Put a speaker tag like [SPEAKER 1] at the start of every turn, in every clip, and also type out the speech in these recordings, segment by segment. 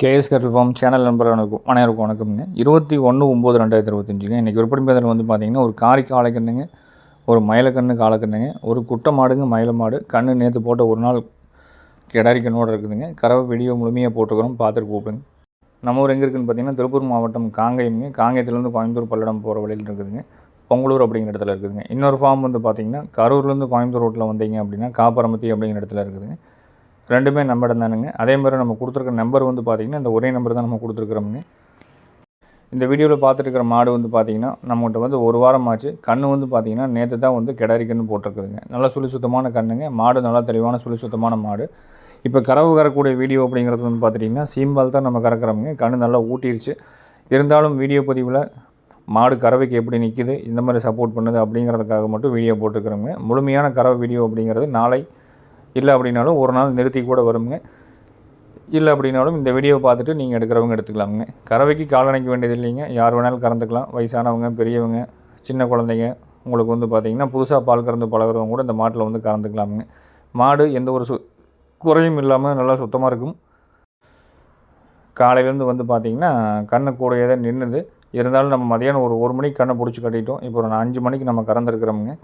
[SPEAKER 1] KS Kalvam farm channel number அனைவருக்கும் வணக்கம்ங்க. இருபத்தி ஒன்று ஒம்பது ரெண்டாயிரத்தி இருபத்தஞ்சுங்க. இன்றைக்கி விற்பனை பேதல் வந்து பார்த்திங்கன்னா ஒரு காரி காலக்கண்ணுங்க ஒரு மயிலக்கண்ணு காலக்கண்ணுங்க ஒரு குட்டை மாடுங்க மயில மாடு கண்ணு நேற்று போட்ட ஒரு நாள் கிடாரி கண்ணோடு இருக்குதுங்க. கறவை வீடியோ முழுமையாக போட்டுக்கிறோம் பார்த்துட்டு கூப்பிடுங்க நம்ம ஊர் எங்கே இருக்குதுன்னு பார்த்தீங்கன்னா திருப்பூர் மாவட்டம் காங்கயம்ங்க. காங்கயத்துலேருந்து கோயம்புத்தூர் பல்லடம் போகிற வழியில் இருக்குதுங்க. பொங்கலூர் அப்படிங்கிற இடத்துல இருக்குதுங்க. இன்னொரு ஃபார்ம் வந்து பார்த்திங்கன்னா கரூர்லேருந்து கோயம்புத்தூர் ரோட்டில் வந்தீங்க அப்படின்னா காப்பரமத்தி அப்படிங்கிற இடத்துல இருக்குதுங்க. ரெண்டுமே நம்பர் தானுங்க. அதே மாதிரி நம்ம கொடுத்துருக்க நம்பர் வந்து பார்த்திங்கன்னா இந்த ஒரே நம்பர் தான் நம்ம கொடுத்துருக்குறோமுங்க. இந்த வீடியோவில் பார்த்துருக்கிற மாடு வந்து பார்த்திங்கன்னா நம்மகிட்ட வந்து ஒரு வாரம் ஆச்சு. கன்று வந்து பார்த்திங்கன்னா நேற்று தான் வந்து கிடரிக்கன்னு கன்று போட்டிருக்குதுங்க. நல்லா சுழி சுத்தமான கண்ணுங்க. மாடு நல்லா தெளிவான சுழி சுத்தமான மாடு. இப்போ கறவு கறக்கூடிய வீடியோ அப்படிங்கிறது வந்து பார்த்துட்டிங்கன்னா சீம்பால் தான் நம்ம கறக்கிறோமுங்க. கன்று நல்லா ஊட்டிருச்சு. இருந்தாலும் வீடியோ பதிவில் மாடு கறவைக்கு எப்படி நிற்கிது இந்த மாதிரி சப்போர்ட் பண்ணுது அப்படிங்கிறதுக்காக மட்டும் வீடியோ போட்டுருக்குறோங்க முழுமையான கறவை வீடியோ அப்படிங்கிறது நாளை இல்லை அப்படின்னாலும் ஒரு நாள் நிறுத்தி கூட வருங்க இல்லை அப்படின்னாலும் இந்த வீடியோ பார்த்துட்டு நீங்கள் எடுக்கிறவங்க எடுத்துக்கலாமுங்க. கறவைக்கு கால்நடைக்க வேண்டியது இல்லைங்க. யார் வேணாலும் கறந்துக்கலாம். வயசானவங்க பெரியவங்க சின்ன குழந்தைங்க உங்களுக்கு வந்து பார்த்திங்கன்னா புதுசாக பால் கறந்து பழகிறவங்க கூட இந்த மாட்டில் வந்து கறந்துக்கலாமுங்க. மாடு எந்த ஒரு சு குறையும் இல்லாமல் நல்லா சுத்தமாக இருக்கும். காலையிலேருந்து வந்து பார்த்திங்கன்னா கண்ணு கூடையே தான் நின்றுது இருந்தாலும் நம்ம மதியானம் ஒரு ஒரு மணிக்கு கண்ணை பிடிச்சி கட்டிட்டோம். இப்போ ஒரு அஞ்சு மணிக்கு நம்ம கறந்துருக்குறோமுங்க.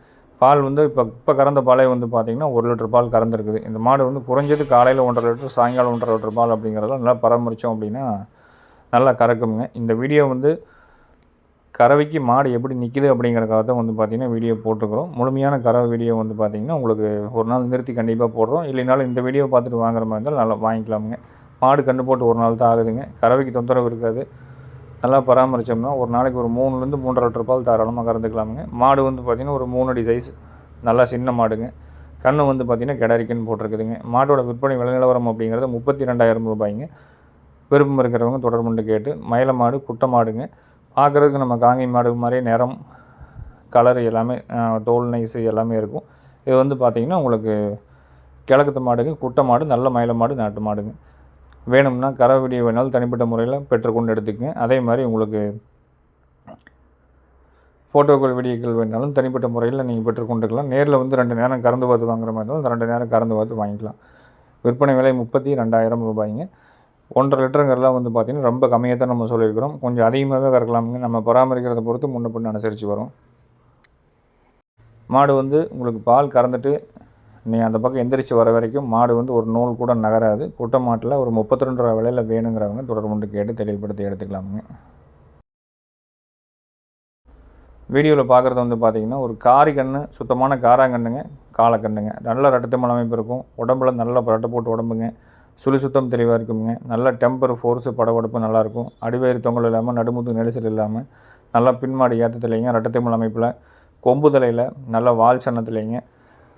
[SPEAKER 1] பால் வந்து இப்போ இப்போ கறந்த பாலே வந்து பார்த்திங்கன்னா ஒரு லிட்டர் பால் கறந்துருக்குது. இந்த மாடு வந்து குறைஞ்சது காலையில் ஒன்றரை லிட்டர் சாயங்காலம் ஒன்றரை லிட்டர் பால் அப்படிங்கிறத நல்லா பராமரித்தோம் அப்படின்னா நல்லா கறக்குங்க. இந்த வீடியோ வந்து கறவைக்கு மாடு எப்படி நிற்கிது அப்படிங்கிறக்காக தான் வந்து பார்த்திங்கன்னா வீடியோ போட்டுருக்குறோம். முழுமையான கறவை வீடியோ வந்து பார்த்திங்கன்னா உங்களுக்கு ஒரு நாள் நிறுத்தி கண்டிப்பாக போடுறோம். இல்லைனாலும் இந்த வீடியோ பார்த்துட்டு வாங்குற மாதிரி இருந்தால் நல்லா வாங்கிக்கலாமுங்க. மாடு கண்டு போட்டு ஒரு நாள் தான் ஆகுதுங்க. கறவைக்கு தொந்தரவு இருக்காது. நல்லா பராமரித்தோம்னா ஒரு நாளைக்கு ஒரு மூணுலேருந்து மூன்றரை லிட்டர் பால் தாராளமாக கறந்துக்கலாமுங்க. மாடு வந்து பார்த்திங்கன்னா ஒரு மூணு அடி சைஸ் நல்லா சின்ன மாடுங்க. கண்ணு வந்து பார்த்திங்கன்னா கிடரிக்குன்னு போட்டிருக்குதுங்க. மாட்டோட விற்பனை விலை நிலவரம் அப்படிங்கிறது முப்பத்தி ரெண்டாயிரம் ரூபாய்ங்க. விருப்பம் இருக்கிறவங்க தொடர்புண்டு கேட்டு மயில மாடு குட்டை மாடுங்க. பார்க்குறதுக்கு நம்ம காங்கை மாடு மாதிரியே நிறம் கலர் எல்லாமே தோல் நைஸு எல்லாமே இருக்கும். இது வந்து பார்த்திங்கன்னா உங்களுக்கு கிழக்கத்து மாடுங்க குட்டை மாடு நல்ல மயில மாடு நாட்டு மாடுங்க. வேணும்னா கரை வீடியோ வேணாலும் தனிப்பட்ட முறையில் பெற்றுக்கொண்டு எடுத்துக்கங்க. அதே மாதிரி உங்களுக்கு ஃபோட்டோக்கள் வீடியோக்கள் வேணாலும் தனிப்பட்ட முறையில் நீங்கள் பெற்றுக்கொண்டுக்கலாம் நேரில் வந்து ரெண்டு நேரம் கறந்து பார்த்து வாங்குற மாதிரி இருந்தாலும் ரெண்டு நேரம் கறந்து பார்த்து வாங்கிக்கலாம். விற்பனை விலை முப்பத்தி ரெண்டாயிரம் ரூபாய்ங்க. ஒன்றரை லிட்டருங்கிறலாம் வந்து பார்த்திங்கன்னா ரொம்ப கம்மியாக தான் நம்ம சொல்லியிருக்கிறோம். கொஞ்சம் அதிகமாகவே கறக்கலாமுங்க. நம்ம பராமரிக்கிறத பொறுத்து முன்ன பின்ன அனுசரித்து வரும். மாடு வந்து உங்களுக்கு பால் கறந்துட்டு நீ அந்த பக்கம் எந்திரிச்சு வர வரைக்கும் மாடு வந்து ஒரு நூல் கூட நகராது. குட்டை மாட்டில் ஒரு முப்பத்தி ரெண்டு ரூபா விலையில் வேணுங்கிறவங்க தொடர்பு கேட்டு தெளிவுபடுத்தி எடுத்துக்கலாமுங்க. வீடியோவில் பார்க்குறது வந்து பார்த்திங்கன்னா ஒரு காரி கன்று சுத்தமான காராங்கண்ணுங்க காலக்கண்ணுங்க. நல்ல ரட்டத்தமல் அமைப்பு இருக்கும். உடம்புல நல்ல ரட்டை போட்டு உடம்புங்க. சுழி சுத்தம் தெளிவாக இருக்குங்க. நல்ல டெம்பர் ஃபோர்ஸு படபடப்பு நல்லாயிருக்கும் அடிவயிறு தொங்கல் இல்லாமல் நடுமுத்து நெரிசல் இல்லாமல் நல்லா பின்மாடி ஏற்றத்துலேங்க ரட்டத்தமிழ் அமைப்பில். கொம்பு தலையில் நல்ல வால் சன்னத்துலேங்க.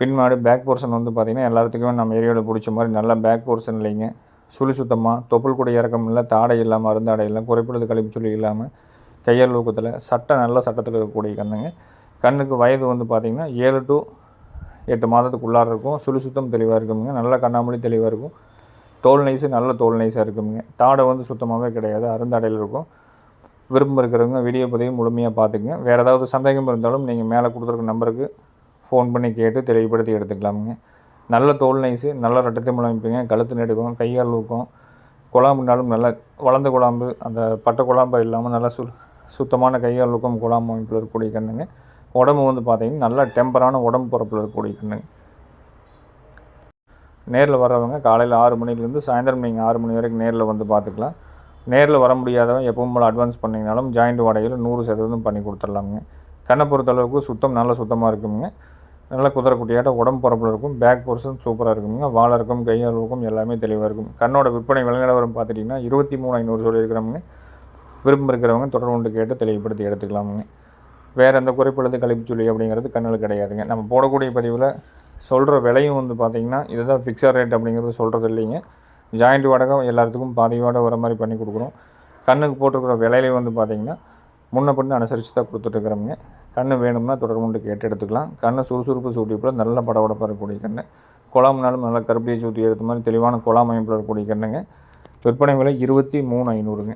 [SPEAKER 1] பின்னாடி பேக் போர்ஷன் வந்து பார்த்திங்கன்னா எல்லாத்துக்குமே நம்ம ஏரியாவில் பிடிச்ச மாதிரி நல்லா பேக் போர்ஷன் இல்லைங்க சுழி சுத்தமாக தொப்புள் கூட இறக்கம் இல்லை தாடை இல்லாமல் அருந்தாடை இல்லை குறைப்படுது கழிப்பு சொல்லி இல்லாமல் கையால் ஊக்கத்தில் சட்டை நல்ல சட்டத்தில் இருக்கக்கூடிய கண்ணுங்க. கண்ணுக்கு வயது வந்து பார்த்திங்கன்னா ஏழு டு எட்டு மாதத்துக்குள்ளார இருக்கும். சுழி சுத்தம் தெளிவாக இருக்குங்க நல்ல கண்ணாமொழி தெளிவாக இருக்கும். தோல் நைஸு நல்ல தோல் நைஸாக இருக்குங்க தாடை வந்து சுத்தமாகவே கிடையாது. அருந்தாடையில் இருக்கும். விரும்பம் இருக்கிறவங்க வீடியோ பதிவு முழுமையாக பார்த்துக்குங்க வேறு ஏதாவது சந்தேகம் இருந்தாலும் நீங்கள் மேலே கொடுத்துருக்க நம்பருக்கு ஃபோன் பண்ணி கேட்டு தெளிவுபடுத்தி எடுத்துக்கலாமுங்க. நல்ல தோல் நைஸு நல்ல ரட்டத்தை முழமைப்புங்க கழுத்து நெடுக்கும் கையால் ஊக்கும். குழாம்புனாலும் நல்ல வளர்ந்த குழாம்பு அந்த பட்டை குழாம்பு இல்லாமல் நல்லா சு சுத்தமான கையால் ஊக்கம் குழாம்பு அமைப்பில் இருக்கக்கூடிய கண்ணுங்க. உடம்பு வந்து பார்த்திங்கன்னா நல்ல டெம்பரான உடம்பு பிறப்பில் இருக்கக்கூடிய கண்ணுங்க. நேரில் வரவங்க காலையில் ஆறு மணிலேருந்து சாயந்தரம் நீங்கள் ஆறு மணி வரைக்கும் நேரில் வந்து பார்த்துக்கலாம் நேரில் வர முடியாதவங்க எப்பவும் போல் அட்வான்ஸ் பண்ணிங்கனாலும் ஜாயிண்ட் வாடகையில் நூறு சதவீதம் பண்ணி கொடுத்துடலாமுங்க. கண்ணை பொறுத்தளவுக்கு சுத்தம் நல்ல சுத்தமாக இருக்குங்க நல்லா குதிரக்குட்டியாட்ட உடம்பு பரப்பில் இருக்கும். பேக் போர்ஷன் சூப்பராக இருக்குங்க வாழை இருக்கும் கையால் இருக்கும் எல்லாமே தெளிவாக இருக்கும். கண்ணோட விற்பனை விலங்கிடவரம் பார்த்துட்டிங்கன்னா இருபத்தி மூணு ஐநூறு சொல்லியிருக்கிறவங்க விருப்பம் இருக்கிறவங்க தொடர்பு கொண்டு கேட்டு தெளிவுபடுத்தி எடுத்துக்கலாமுங்க. வேறு எந்த குறைப்படுது கழிப்பு சொல்லி அப்படிங்கிறது கண்ணில் கிடையாதுங்க. நம்ம போடக்கூடிய பதிவில் சொல்கிற விலையும் வந்து பார்த்திங்கன்னா இதுதான் ஃபிக்ஸட் ரேட் அப்படிங்கிறது சொல்கிறது இல்லைங்க. ஜாயிண்ட் வாடகை எல்லாத்துக்கும் பாதி வாடகை வர மாதிரி பண்ணி கொடுக்குறோம். கண்ணுக்கு போட்டிருக்கிற விலையிலே வந்து பார்த்திங்கன்னா முன்ன பண்ணி அனுசரித்து தான் கொடுத்துட்ருக்குறோங்க கண் வேணும்னா தொடர்புண்டு கேட்டு எடுத்துக்கலாம். கண்ணை சுறுசுறுப்பு சூட்டிப்பில் நல்ல படபடப்பாக இருக்கக்கூடிய கண் குழாம்னாலும் நல்லா கருப்பியை சூட்டி எடுத்த மாதிரி தெளிவான குழாம் அமைப்பில் இருக்கக்கூடிய கண்ணுங்க. விற்பனை விலை இருபத்தி மூணு ஐநூறுங்க.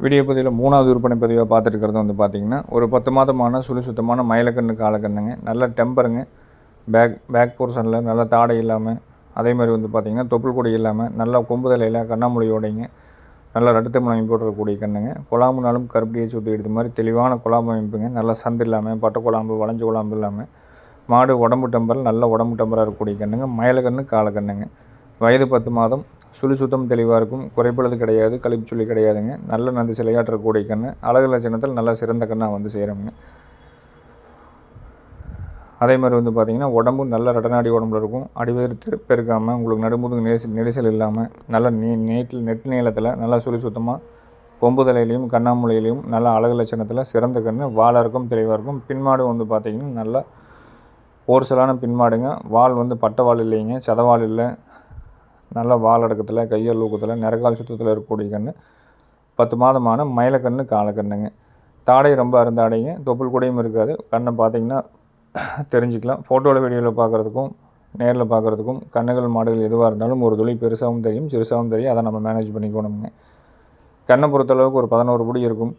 [SPEAKER 1] வீடியோ பதிவில் மூணாவது விற்பனை பதிவாக பார்த்துட்டு வந்து பார்த்திங்கன்னா ஒரு பத்து மாதமான சுழி சுத்தமான மயிலக்கண்ணு காலக்கண்ணுங்க. நல்ல டெம்பருங்க. பேக் பேக் போர்ஷனில் நல்ல தாடை இல்லாமல் அதே மாதிரி வந்து பார்த்திங்கன்னா தொப்புள் கொடி இல்லாமல் நல்லா கொம்பு தலையில் கண்ணாமொழியோடைங்க நல்லா ரட்டத்தம் அமைப்பு போட்டுறக்கூடிய கண்ணுங்க. குழாம்புனாலும் கருப்படியை சுற்றி எடுத்த மாதிரி தெளிவான குழாம்பு அமைப்புங்க. நல்லா சந்து இல்லாமல் பட்டை குழாம்பு வளைஞ்ச குழாம்பு இல்லாமல் மாடு உடம்பு டம்பர் நல்ல உடம்பு டம்பராக இருக்கக்கூடிய கண்ணுங்க. மயிலக்கண்ணு காலக்கண்ணுங்க. வயது பத்து மாதம் சுழி சுத்தம் தெளிவாக இருக்கும். குறைப்பளது கிடையாது கழிப்பு சொல்லி கிடையாதுங்க. நல்ல நந்து சிலையாற்றக்கூடிய கண்ணு. அழகு லட்சணத்தில் நல்லா சிறந்த கண்ணாக வந்து செய்கிறோங்க அதே மாதிரி வந்து பார்த்திங்கன்னா உடம்பும் நல்ல ரடநாடி உடம்புல இருக்கும். அடிவேறு பெருக்காமல் உங்களுக்கு நடுமுதுகு நெரிசல் நெரிசல் இல்லாமல் நல்ல நீ நீட்டில் நெட் நீளத்தில் நல்லா சுழி சுத்தமாக கொம்பு தலையிலையும் கண்ணாமூலையிலையும் நல்ல அழகு லட்சணத்தில் சிறந்த கன்று வாழாக இருக்கும் தெளிவாக இருக்கும். பின்மாடு வந்து பார்த்திங்கன்னா நல்லா போர்சலான பின்மாடுங்க. வால் வந்து பட்டவால் இல்லைங்க சதவால் இல்லை. நல்ல வாலடக்கத்தில் கையல் ஊக்கத்தில் நிறகால் சுத்தத்தில் இருக்கக்கூடிய கன்று பத்து மாதமான மயிலக்கன்று காலக்கண்ணுங்க. தாடை ரொம்ப அருந்தாடைங்க. தொப்புள் கூடையும் இருக்காது. கண்ணை பார்த்தீங்கன்னா தெரிஞ்சுக்கலாம். ஃபோட்டோவில் வீடியோவில் பார்க்குறதுக்கும் நேரில் பார்க்குறதுக்கும் கண்ணுகள் மாடுகள் எதுவாக இருந்தாலும் ஒரு துளி பெருசாகவும் தெரியும் சிறுசாகவும் தெரியும். அதை நம்ம மேனேஜ் பண்ணிக்கணுங்க கண்ணை பொறுத்தளவுக்கு ஒரு பதினோரு படி இருக்கும்.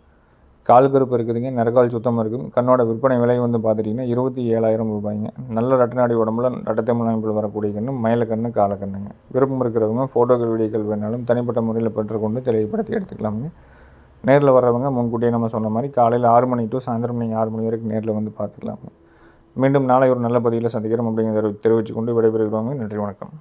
[SPEAKER 1] கால் கருப்பு இருக்குதுங்க நிறக்கால் சுத்தமாக இருக்கும் கண்ணோட விற்பனை விலை வந்து பார்த்துட்டிங்கன்னா இருபத்தி ஏழாயிரம் ரூபாய்ங்க. நல்ல ரட்டநாடி உடம்புல ரட்டத்தமிழ் அமைப்பில் வரக்கூடிய கண்ணு மயிலக்கண்ணு காலக்கண்ணுங்க விருப்பம் இருக்கிறவங்க ஃபோட்டோக்கள் வீடியோக்கள் வேணாலும் தனிப்பட்ட முறையில் பெற்றுக்கொண்டு தெளிவுபடுத்தி எடுத்துக்கலாமுங்க. நேரில் வர்றவங்க முன்கூட்டியே நம்ம சொன்ன மாதிரி காலையில் ஆறு மணி டு சாயந்தரம் நீங்கள் ஆறு மணி வரைக்கும் நேரில் வந்து பார்த்துக்கலாமுங்க மீண்டும் நாளை ஒரு நல்ல பதிவில் சந்திக்கிறோம் அப்படிங்கிறத தெரிவித்துக்கொண்டு விடைபெறுகிறோங்க. நன்றி வணக்கம்.